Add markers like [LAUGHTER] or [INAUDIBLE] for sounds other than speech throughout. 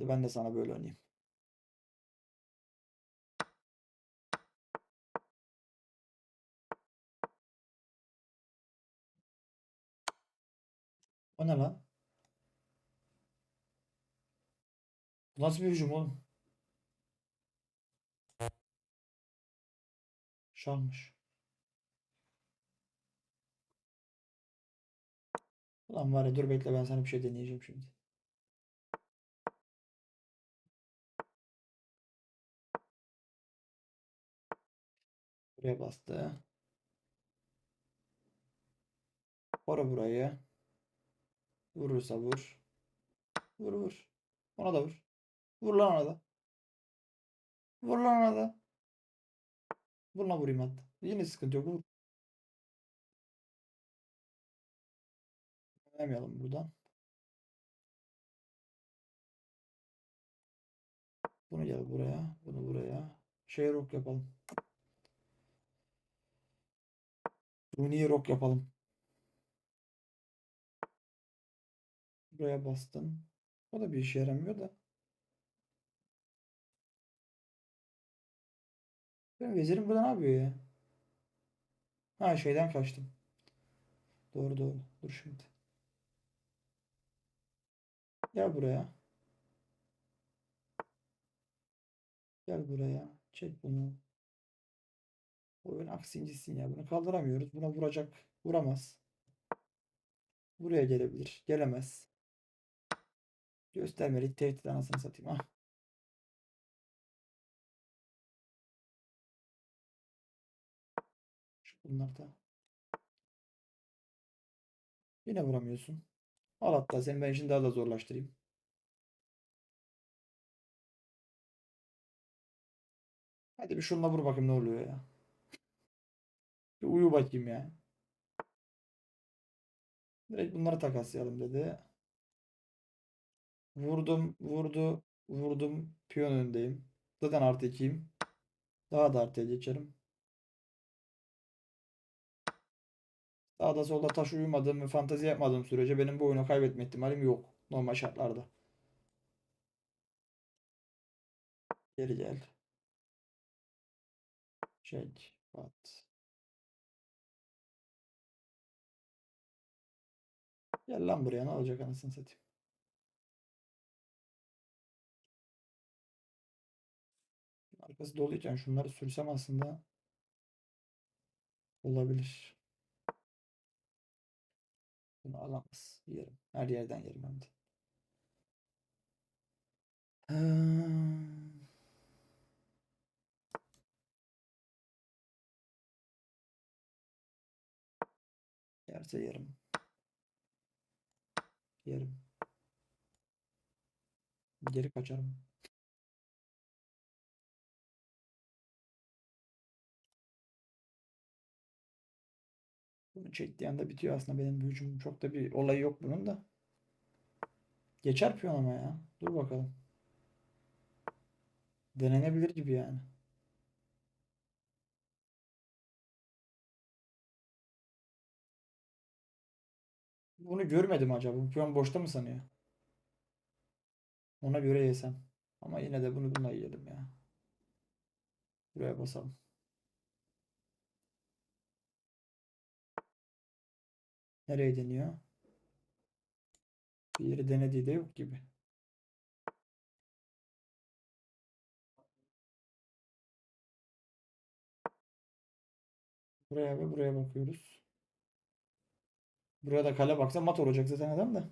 Hadi ben de sana böyle oynayayım. O ne lan? Nasıl bir hücum oğlum? Şahmış. Ulan var ya dur bekle ben sana bir şey deneyeceğim şimdi. Buraya bastı. Koru burayı. Vurursa vur. Vur vur. Ona da vur. Vur lan ona da. Vur lan ona da. Vur lan vurayım hatta. Yine sıkıntı yok. Vur. Oynamayalım buradan. Bunu gel buraya. Bunu buraya. Şey rock yapalım. Rooney rock yapalım. Buraya bastın. O da bir işe yaramıyor da. Benim vezirim burada ne yapıyor ya? Ha şeyden kaçtım. Doğru doğru. Dur şimdi. Gel buraya. Gel buraya. Çek bunu. Oyun aksincisin ya. Bunu kaldıramıyoruz. Buna vuracak. Vuramaz. Buraya gelebilir. Gelemez. Göstermelik tehdit anasını satayım. Ah. Bunlar da. Yine vuramıyorsun. Al hatta sen ben şimdi daha da zorlaştırayım. Hadi bir şununla vur bakayım ne oluyor ya. Bir uyu bakayım ya. Direkt bunları takaslayalım dedi. Vurdum, vurdu, vurdum. Piyon öndeyim. Zaten artı 2'yim. Daha da artıya geçerim. Sağda solda taş uyumadığım ve fantezi yapmadığım sürece benim bu oyunu kaybetme ihtimalim yok. Normal şartlarda. Geri gel. Çek. Bat. Gel lan buraya ne olacak anasını satayım. Arkası doluyken şunları sürsem aslında olabilir. Bunu alamaz. Yerim. Her yerden yerim hem de. Hmm. Yerse yerim. Yerim. Geri kaçarım. Bunu çektiği anda bitiyor aslında benim hücumum. Çok da bir olayı yok bunun da. Geçer piyon ama ya. Dur bakalım. Denenebilir gibi yani. Bunu görmedim acaba. Bu piyon boşta mı sanıyor? Ona göre yesem. Ama yine de bunu bununla yiyelim ya. Buraya basalım. Nereye deniyor? Bir yeri denediği de yok gibi. Buraya ve buraya bakıyoruz. Buraya da kale baksa mat olacak zaten adam da.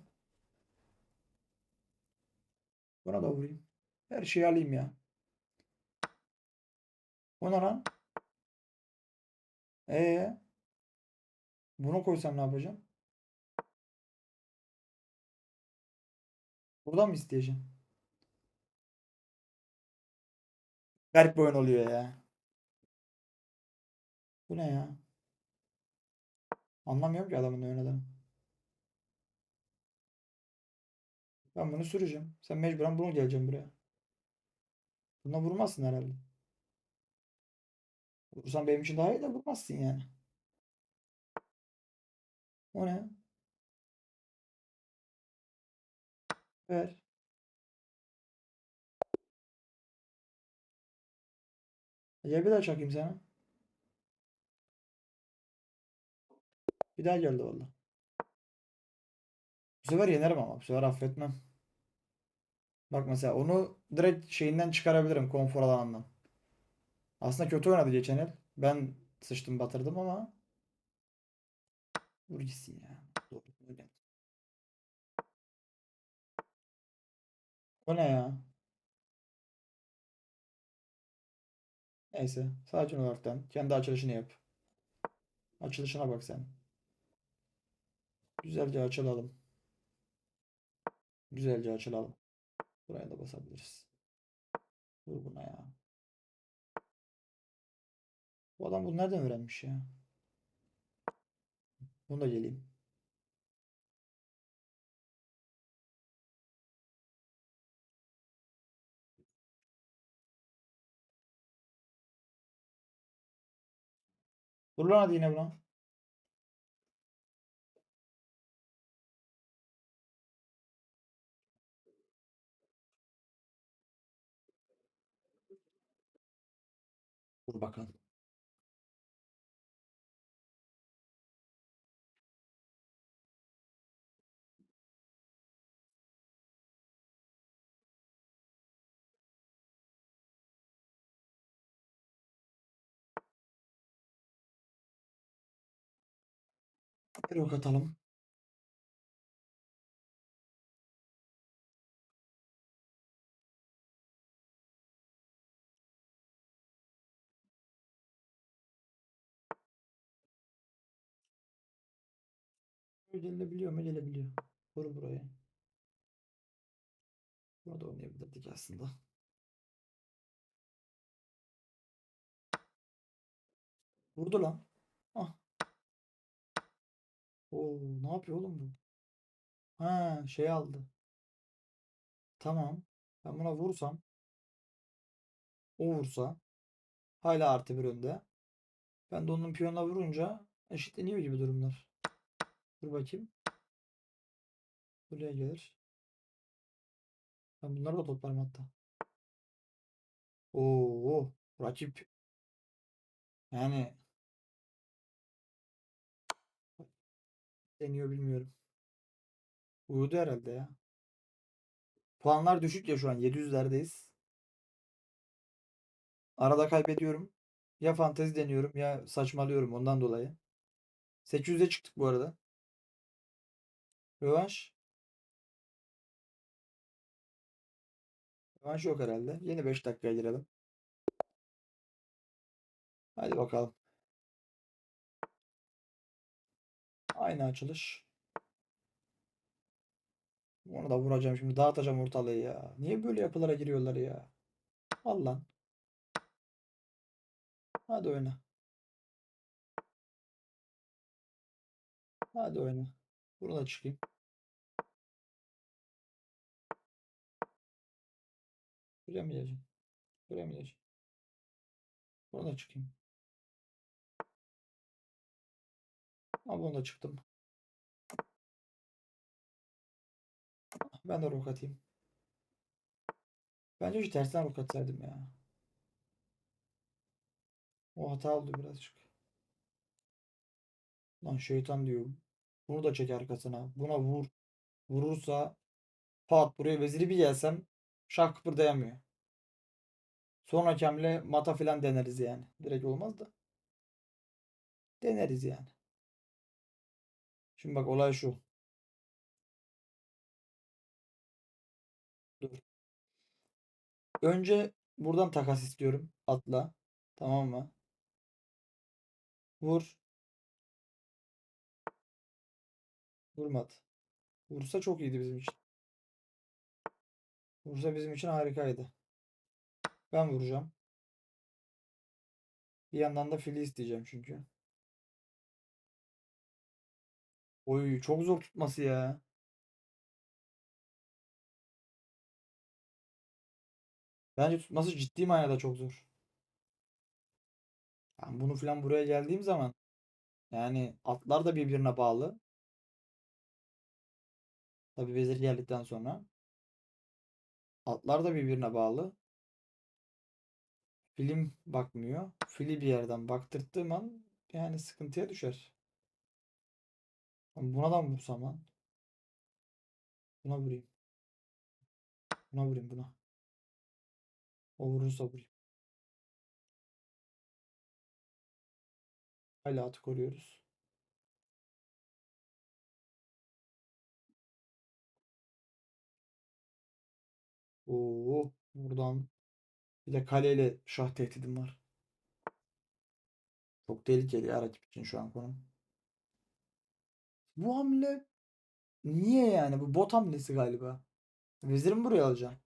Buna da vurayım. Her şeyi alayım ya. O ne lan? Ee, bunu koysam ne yapacağım? Buradan mı isteyeceğim? Garip bir oyun oluyor ya. Bu ne ya? Anlamıyorum ki adamın ne oynadığını. Ben bunu süreceğim. Sen mecburen bunu geleceğim buraya. Buna vurmazsın herhalde. Vursan benim için daha iyi de vurmazsın yani. O ne? Ver. Ya bir daha çakayım sana. Bir daha geldi valla. Bu sefer yenerim ama. Bu sefer affetmem. Bak mesela onu direkt şeyinden çıkarabilirim konfor alanından. Aslında kötü oynadı geçen el. Ben sıçtım batırdım ama vur gitsin ya. O ne ya? Neyse. Sakin ol hafiften. Kendi açılışını yap. Açılışına bak sen. Güzelce açılalım. Güzelce açılalım. Buraya da basabiliriz. Vur buna ya. Bu adam bunu nereden öğrenmiş ya? Bunu da geleyim. Vur lan hadi yine buna. Vur bakalım. Bir ok atalım. Gelebiliyor mu? Gelebiliyor. Vur buraya. Burada oynayabilirdik aslında. Vurdu lan. Ah. Oo, ne yapıyor oğlum bu? Ha, şey aldı. Tamam. Ben buna vursam. O vursa. Hala artı bir önde. Ben de onun piyonuna vurunca eşitleniyor gibi durumlar. Dur bakayım. Buraya gelir. Ben bunları da toplarım hatta. Oo, rakip. Yani deniyor bilmiyorum. Uyudu herhalde ya. Puanlar düşük ya şu an 700'lerdeyiz. Arada kaybediyorum. Ya fantezi deniyorum ya saçmalıyorum ondan dolayı. 800'e çıktık bu arada. Rövanş. Rövanş yok herhalde. Yeni 5 dakikaya girelim. Hadi bakalım. Aynı açılış. Onu da vuracağım şimdi. Dağıtacağım ortalığı ya. Niye böyle yapılara giriyorlar ya? Al lan. Hadi oyna. Hadi oyna. Bunu da çıkayım. Buraya mı geleceğim? Buraya mı geleceğim? Bunu da çıkayım. Ama da çıktım. Ben de rok atayım. Bence şu tersten rok atsaydım ya. O hata oldu birazcık. Lan şeytan diyorum. Bunu da çek arkasına. Buna vur. Vurursa pat buraya veziri bir gelsem şah kıpırdayamıyor. Sonraki hamle mata filan deneriz yani. Direkt olmaz da. Deneriz yani. Şimdi bak olay şu. Dur. Önce buradan takas istiyorum. Atla. Tamam mı? Vur. Vurmadı. Vursa çok iyiydi bizim için. Vursa bizim için harikaydı. Ben vuracağım. Bir yandan da fili isteyeceğim çünkü. Oy çok zor tutması ya. Bence tutması ciddi manada çok zor. Ben bunu falan buraya geldiğim zaman yani atlar da birbirine bağlı. Tabi vezir geldikten sonra. Atlar da birbirine bağlı. Film bakmıyor. Fili bir yerden baktırttığım an yani sıkıntıya düşer. Buna da mı vursam lan? Buna vurayım. Buna vurayım buna. O vurursa vurayım. Hala atı koruyoruz. Oo, buradan bir de kaleyle şah tehdidim var. Çok tehlikeli ya rakip için şu an konum. Bu hamle niye yani? Bu bot hamlesi galiba. Vezirimi buraya alacağım.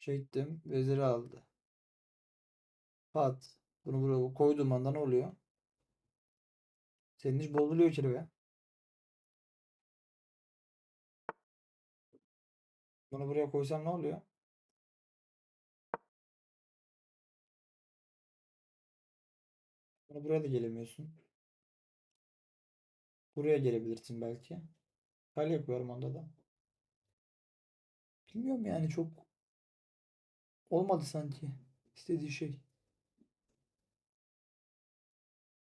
Çektim. Veziri aldı. Pat. Bunu buraya koyduğum anda ne oluyor? Senin iş bozuluyor içeri be. Bunu buraya koysam ne oluyor? Bunu buraya da gelemiyorsun. Buraya gelebilirsin belki. Kale yapıyorum onda da. Bilmiyorum yani çok olmadı sanki. istediği şey.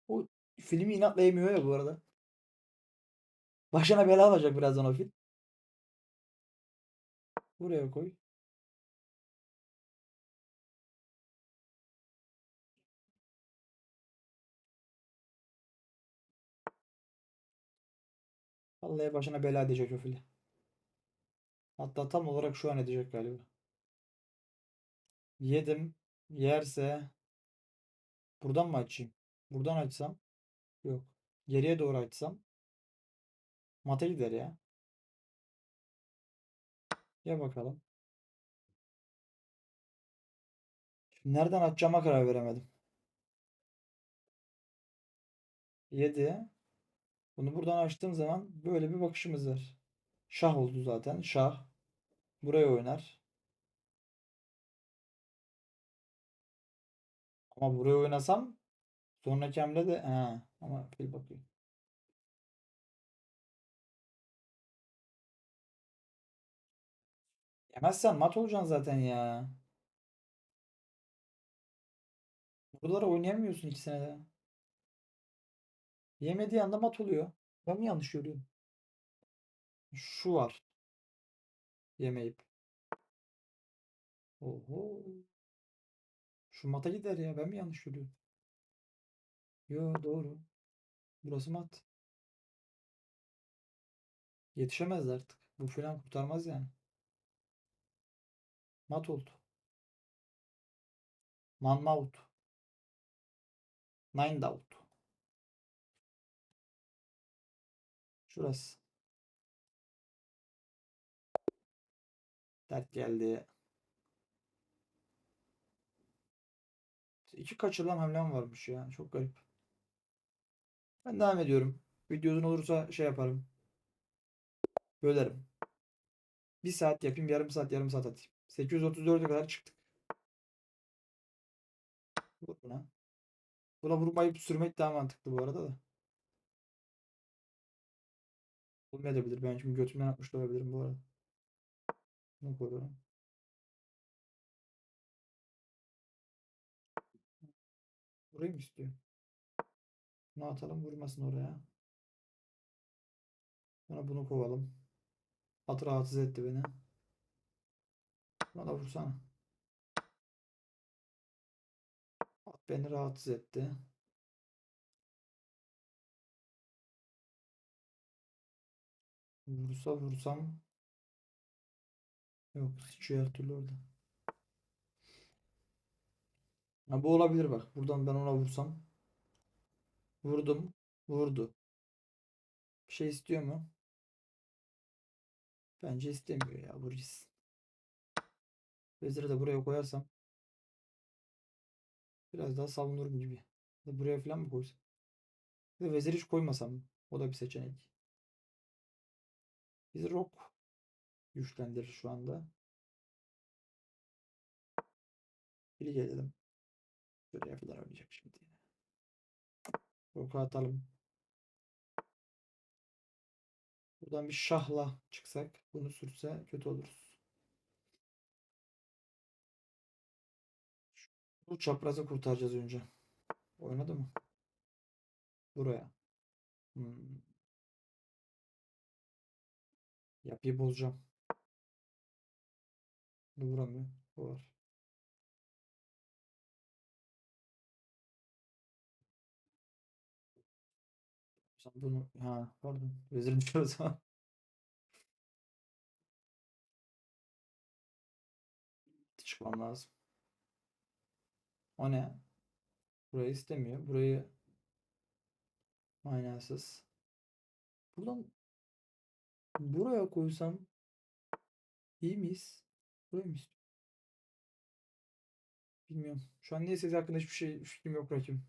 O filmi inatla yemiyor ya bu arada. Başına bela alacak birazdan o film. Buraya koy. Vallahi başına bela edecek o film. Hatta tam olarak şu an edecek galiba. Yedim. Yerse buradan mı açayım? Buradan açsam yok. Geriye doğru açsam mata gider ya. Ya bakalım. Şimdi nereden açacağıma karar veremedim. 7. Bunu buradan açtığım zaman böyle bir bakışımız var. Şah oldu zaten. Şah. Buraya oynar. Ama buraya oynasam sonraki hamle de he, ama fil bakıyor. Yemezsen mat olacaksın zaten ya. Buralara oynayamıyorsun ikisine de. Yemediği anda mat oluyor. Ben mi yanlış görüyorum? Şu var. Yemeyip. Oho. Şu mata gider ya. Ben mi yanlış görüyorum? Yo doğru. Burası mat. Yetişemez artık. Bu falan kurtarmaz yani. Mat oldu. Man out. Nine out. Şurası. Dert geldi. İki kaçırılan hamlem varmış ya. Çok garip. Ben devam ediyorum. Video uzun olursa şey yaparım. Bölerim. Bir saat yapayım. Yarım saat yarım saat atayım. 834'e kadar çıktık. Vur buna. Buna vurmayıp sürmek daha mantıklı bu arada da. Olmayabilir. Ben şimdi götümden atmış olabilirim bu arada. Bunu koyuyorum. Burayı mı istiyor? Bunu atalım vurmasın oraya. Sonra bunu kovalım. At rahatsız etti beni. Buna da vursana. At beni rahatsız etti. Vursa vursam. Yok sıçıyor her türlü orada. Ha, bu olabilir bak. Buradan ben ona vursam. Vurdum. Vurdu. Bir şey istiyor mu? Bence istemiyor ya. Vuracağız. Veziri de buraya koyarsam biraz daha savunurum gibi. Buraya falan mı koysam? Ya da hiç koymasam. O da bir seçenek. Bizi rok güçlendirir şu anda. Biri gelelim. Şuraya falan oynayacak şimdi. Roka atalım. Buradan bir şahla çıksak bunu sürse kötü oluruz. Bu çaprazı kurtaracağız önce. Oynadı mı? Buraya. Hmm. Yapıyı bozacağım. Bu vuramıyor. Bu var. Sen bunu ha pardon. Vezir düşüyor o. Çıkmam lazım. O ne? Burayı istemiyor. Burayı manasız. Buradan buraya koysam iyi miyiz? Buraya mı istiyor? Bilmiyorum. Şu an siz hakkında hiçbir şey fikrim yok rakibim.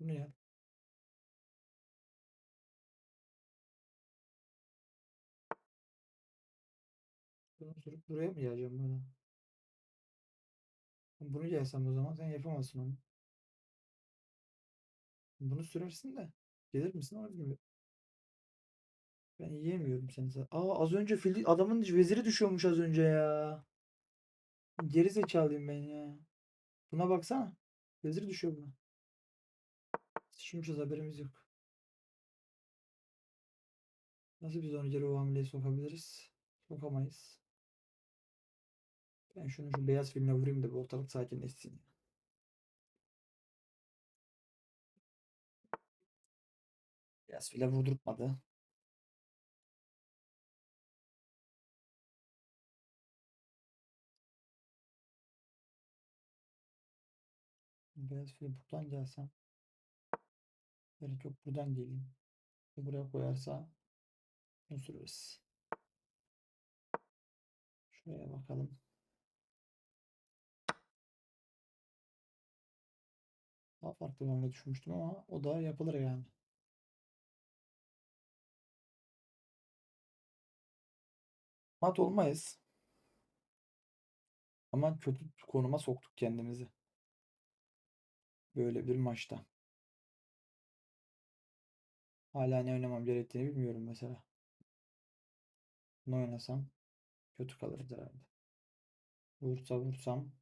Bu ne ya? Buraya mı geleceğim burada? Bunu gelsem o zaman sen yapamazsın onu. Bunu sürersin de. Gelir misin onu bilmiyorum. Ben yiyemiyorum seni. Aa az önce fil adamın veziri düşüyormuş az önce ya. Geri zekalıyım ben ya. Buna baksana. Vezir düşüyor buna. Sıçmışız haberimiz yok. Nasıl biz onu geri o hamleye sokabiliriz? Sokamayız. Ben şunu şu beyaz filmle vurayım da bir ortalık sakinleşsin. Beyaz file vurdurtmadı. Beyaz file buradan gelsem. Gerek yok buradan geleyim. Buraya koyarsa bunu süreriz. Şuraya bakalım. Daha farklı bir hamle düşünmüştüm ama o da yapılır yani. Mat olmayız. Ama kötü konuma soktuk kendimizi. Böyle bir maçta. Hala ne oynamam gerektiğini bilmiyorum mesela. Ne oynasam kötü kalırız herhalde. Vursa vursam.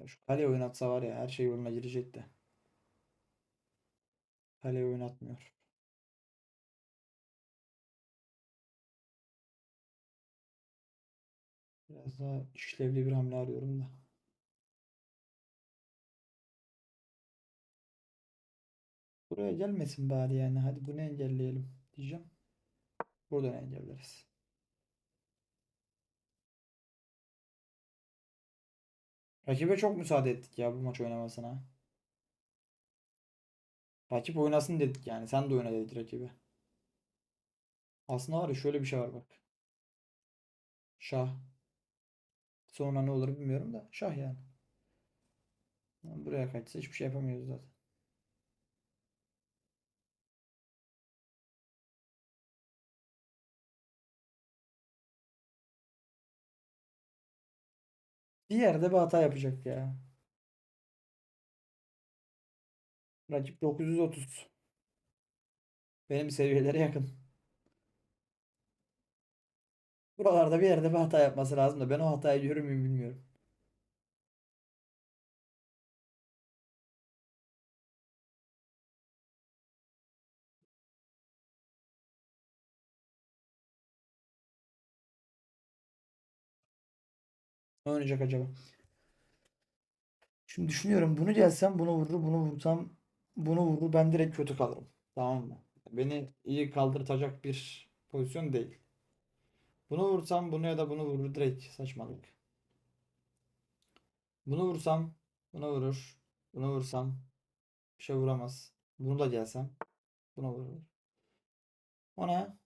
Ya şu kale oynatsa var ya her şey yoluna girecekti. Kale oynatmıyor. Biraz daha işlevli bir hamle arıyorum da. Buraya gelmesin bari yani. Hadi bunu engelleyelim diyeceğim. Buradan engelleriz. Rakibe çok müsaade ettik ya bu maç oynamasına. Rakip oynasın dedik yani. Sen de oyna dedik rakibe. Aslında var ya şöyle bir şey var bak. Şah. Sonra ne olur bilmiyorum da. Şah yani. Buraya kaçsa hiçbir şey yapamıyoruz zaten. Bir yerde bir hata yapacak ya. Rakip 930. Benim seviyelere yakın. Buralarda bir yerde bir hata yapması lazım da ben o hatayı görür müyüm bilmiyorum. Oynayacak acaba? Şimdi düşünüyorum bunu gelsem bunu vurur bunu vursam bunu vurur ben direkt kötü kalırım. Tamam mı? Beni iyi kaldırtacak bir pozisyon değil. Bunu vursam bunu ya da bunu vurur direkt saçmalık. Bunu vursam bunu vurur. Bunu vursam bir şey vuramaz. Bunu da gelsem buna vurur. Ona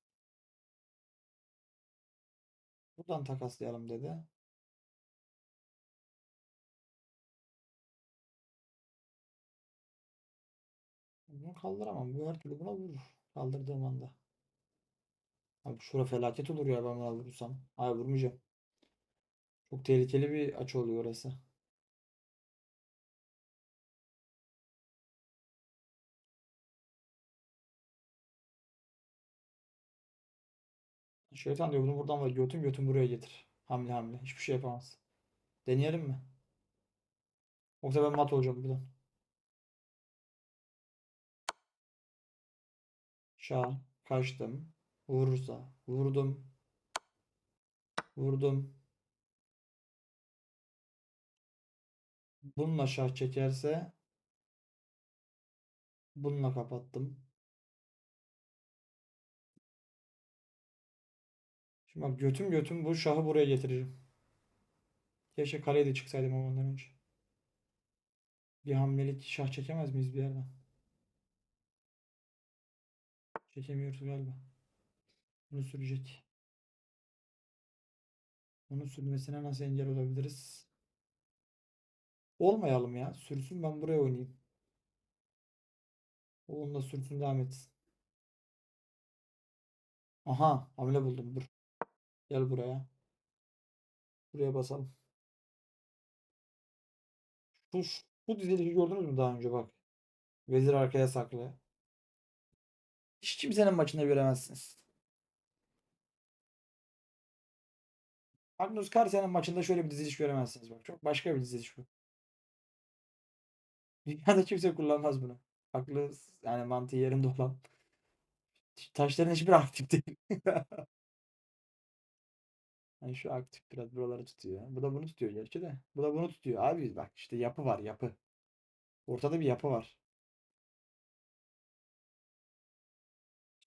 buradan takaslayalım dedi. Kaldıramam. Bu her türlü buna vurur. Kaldırdığım anda. Abi şura felaket olur ya ben buna vurursam. Hayır vurmayacağım. Çok tehlikeli bir açı oluyor orası. Şeytan diyor bunu buradan var götün götün buraya getir. Hamle hamle. Hiçbir şey yapamaz. Deneyelim mi? Yoksa ben mat olacağım buradan. Şah. Kaçtım. Vurursa. Vurdum. Vurdum. Bununla şah çekerse bununla kapattım. Şimdi bak götüm götüm bu şahı buraya getiririm. Keşke kaleye de çıksaydım ondan önce. Bir hamlelik şah çekemez miyiz bir yerden? Çekemiyoruz galiba. Bunu sürecek. Onun sürmesine nasıl engel olabiliriz? Olmayalım ya. Sürsün ben buraya oynayayım. Onunla sürsün devam etsin. Aha hamle buldum dur. Gel buraya. Buraya basalım. Şu, şu dizilişi gördünüz mü daha önce bak. Vezir arkaya saklı. Hiç kimsenin maçında göremezsiniz. Magnus Carlsen'in maçında şöyle bir diziliş göremezsiniz bak. Çok başka bir diziliş bu. [LAUGHS] Dünyada kimse kullanmaz bunu. Aklı yani mantığı yerinde olan. Taşların hiçbiri aktif değil. Yani [LAUGHS] şu aktif biraz buraları tutuyor. Bu da bunu tutuyor gerçi de. Bu da bunu tutuyor. Abi bak işte yapı var yapı. Ortada bir yapı var.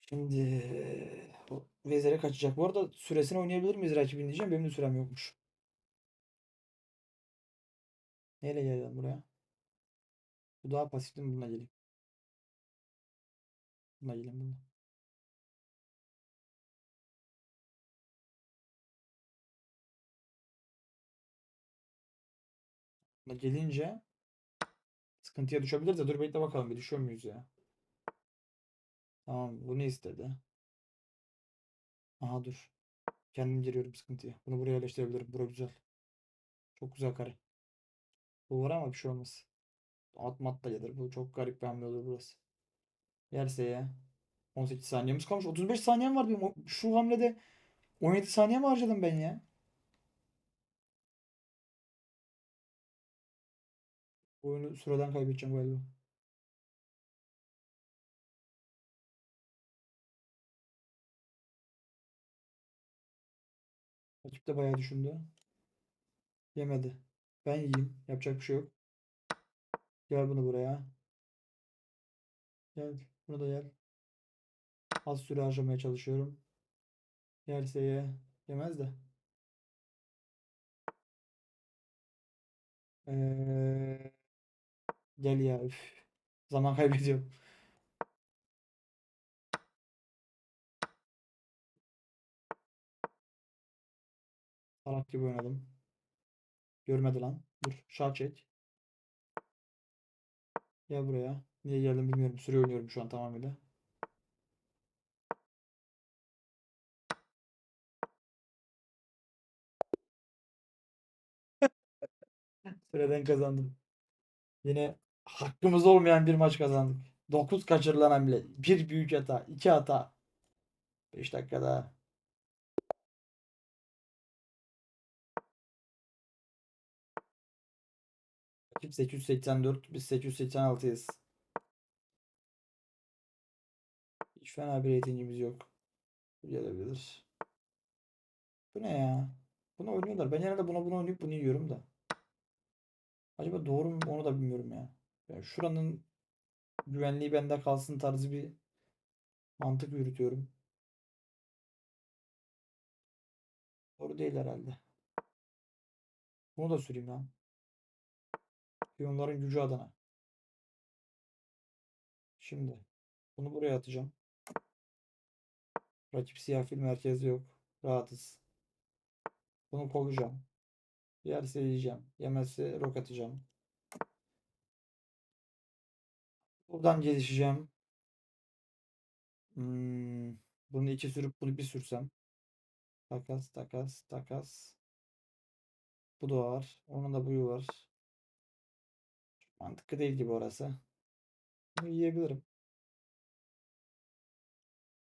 Şimdi Vezir'e kaçacak. Bu arada süresini oynayabilir miyiz rakibin diyeceğim. Benim de sürem yokmuş. Neyle gelelim buraya? Bu daha pasif değil mi? Bununla geleyim. Bununla geleyim bununla. Bununla gelince sıkıntıya düşebiliriz de dur bekle bakalım bir düşüyor muyuz ya. Tamam bunu istedi. Aha dur. Kendim giriyorum sıkıntıya. Bunu buraya yerleştirebilirim. Bura güzel. Çok güzel kare. Bu var ama bir şey olmaz. At mat da gelir. Bu çok garip bir hamle olur burası. Yerse ya. 18 saniyemiz kalmış. 35 saniyem var benim. Şu hamlede 17 saniye mi harcadım ben ya? Oyunu süreden kaybedeceğim galiba. De bayağı düşündü. Yemedi. Ben yiyeyim. Yapacak bir şey yok. Gel bunu buraya. Gel. Bunu da gel. Az süre harcamaya çalışıyorum. Yerse ye. Yemez de. Ee, gel ya. Üf. Zaman kaybediyorum. Salak gibi oynadım. Görmedi lan. Dur. Şah çek. Gel buraya. Niye geldim bilmiyorum. Süre oynuyorum şu an tamamıyla. [LAUGHS] Süreden kazandım. Yine hakkımız olmayan bir maç kazandık. 9 kaçırılan hamle. Bir büyük hata. 2 hata. 5 dakikada. Rakip 884. Biz 886'yız. Hiç fena bir reytingimiz yok. Gelebilir. Bu ne ya? Bunu oynuyorlar. Ben genelde buna bunu oynayıp bunu yiyorum da. Acaba doğru mu onu da bilmiyorum ya. Yani şuranın güvenliği bende kalsın tarzı bir mantık yürütüyorum. Doğru değil herhalde. Bunu da süreyim lan. Piyonların gücü adına. Şimdi bunu buraya atacağım. Rakip siyah fil merkezde yok. Rahatız. Bunu kovacağım. Yerse yiyeceğim. Yemezse rok atacağım. Buradan gelişeceğim. Hmm, bunu iki sürüp bunu bir sürsem. Takas, takas, takas. Bu da var. Onun da buyu var. Mantıklı değil gibi orası. Bunu yiyebilirim.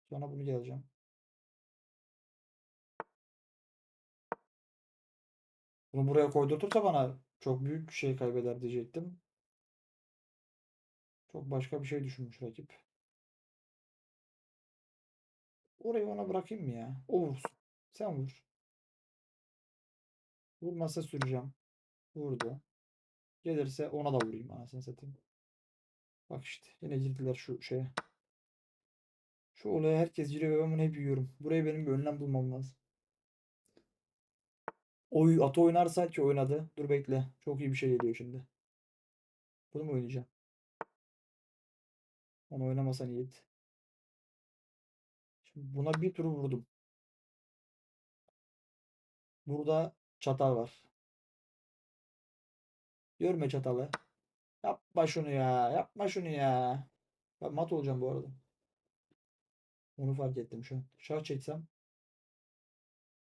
Sonra bunu geleceğim. Bunu buraya koydurtursa bana çok büyük şey kaybeder diyecektim. Çok başka bir şey düşünmüş rakip. Orayı ona bırakayım mı ya? O vursun. Sen vur. Vurmasa süreceğim. Vurdu. Gelirse ona da vurayım anasını satayım. Bak işte yine girdiler şu şeye. Şu olaya herkes giriyor ve ben bunu hep yiyorum. Buraya benim bir önlem bulmam lazım. Oy at oynarsa ki oynadı. Dur bekle. Çok iyi bir şey geliyor şimdi. Bunu mu oynayacağım? Onu oynamasan iyiydi. Şimdi buna bir tur vurdum. Burada çatal var. Görme çatalı. Yapma şunu ya. Yapma şunu ya. Ben mat olacağım bu arada. Onu fark ettim şu an. Şah çeksem.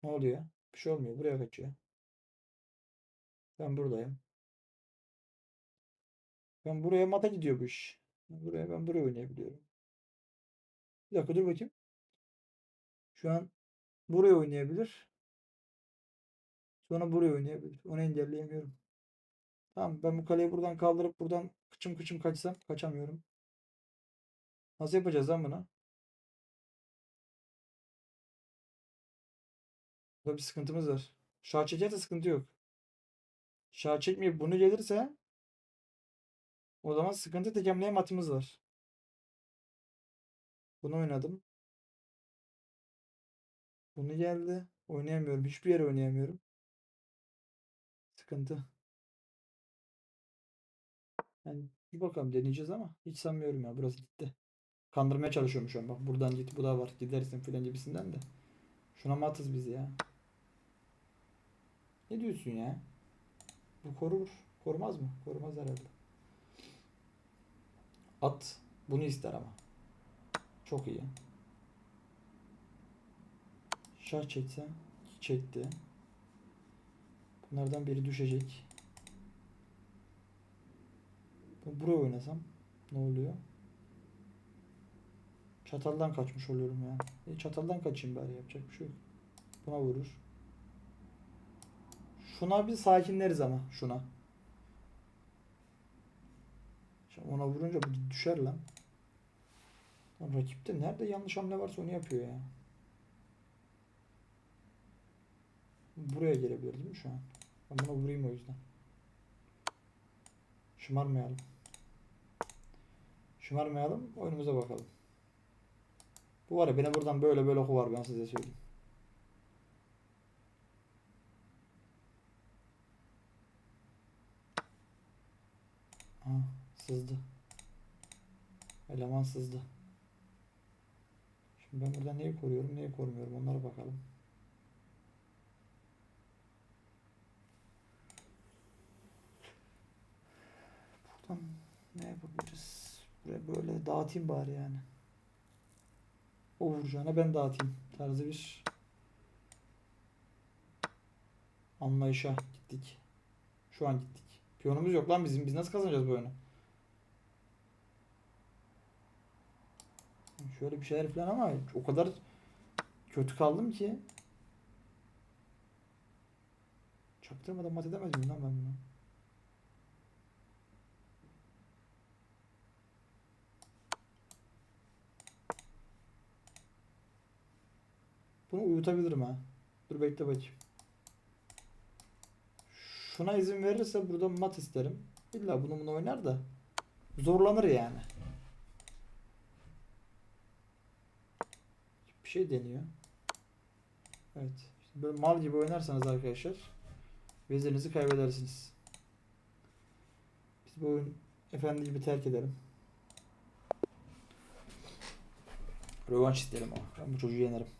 Ne oluyor? Bir şey olmuyor. Buraya kaçıyor. Ben buradayım. Ben buraya mata gidiyor bu iş. Buraya ben buraya oynayabiliyorum. Bir dakika dur bakayım. Şu an buraya oynayabilir. Sonra buraya oynayabilir. Onu engelleyemiyorum. Tamam ben bu kaleyi buradan kaldırıp buradan kıçım kıçım kaçsam kaçamıyorum. Nasıl yapacağız lan bunu? Burada bir sıkıntımız var. Şah çekerse sıkıntı yok. Şah çekmeyip bunu gelirse o zaman sıkıntı tekemleyen matımız var. Bunu oynadım. Bunu geldi. Oynayamıyorum. Hiçbir yere oynayamıyorum. Sıkıntı. Yani bir bakalım deneyeceğiz ama hiç sanmıyorum ya. Burası gitti. Kandırmaya çalışıyorum şu an. Bak buradan git bu da var. Gidersin filan gibisinden de. Şuna mı atız biz ya? Ne diyorsun ya? Bu korur. Korumaz mı? Korumaz herhalde. At. Bunu ister ama. Çok iyi. Şah çekse. Çekti. Bunlardan biri düşecek. Bu- Buraya oynasam ne oluyor? Çataldan kaçmış oluyorum ya. E, çataldan kaçayım bari yapacak bir şey yok. Buna vurur. Şuna bir sakinleriz ama şuna. Şimdi ona vurunca bu düşer lan. Lan rakipte nerede yanlış hamle varsa onu yapıyor ya. Buraya gelebilir değil mi şu an? Ben buna vurayım o yüzden. Şımarmayalım. Şımarmayalım. Oyunumuza bakalım. Bu var ya beni buradan böyle böyle kovar ben size söyleyeyim. Aha, sızdı. Eleman sızdı. Şimdi ben burada neyi koruyorum, neyi korumuyorum onlara bakalım. Buradan ne yapabiliriz? Buraya böyle dağıtayım bari yani. O vuracağına ben dağıtayım tarzı bir anlayışa gittik. Şu an gittik. Piyonumuz yok lan bizim. Biz nasıl kazanacağız bu oyunu? Şöyle bir şeyler falan ama o kadar kötü kaldım ki. Çaktırmadan mat edemez miyim lan ben bunu? Bunu uyutabilirim ha. Dur bekle bakayım. Şuna izin verirse burada mat isterim. İlla bunu bunu oynar da zorlanır yani. Bir şey deniyor. Evet. İşte böyle mal gibi oynarsanız arkadaşlar vezirinizi kaybedersiniz. Biz bu oyun efendi gibi terk edelim. Rövanş isterim ama. Ben bu çocuğu yenerim.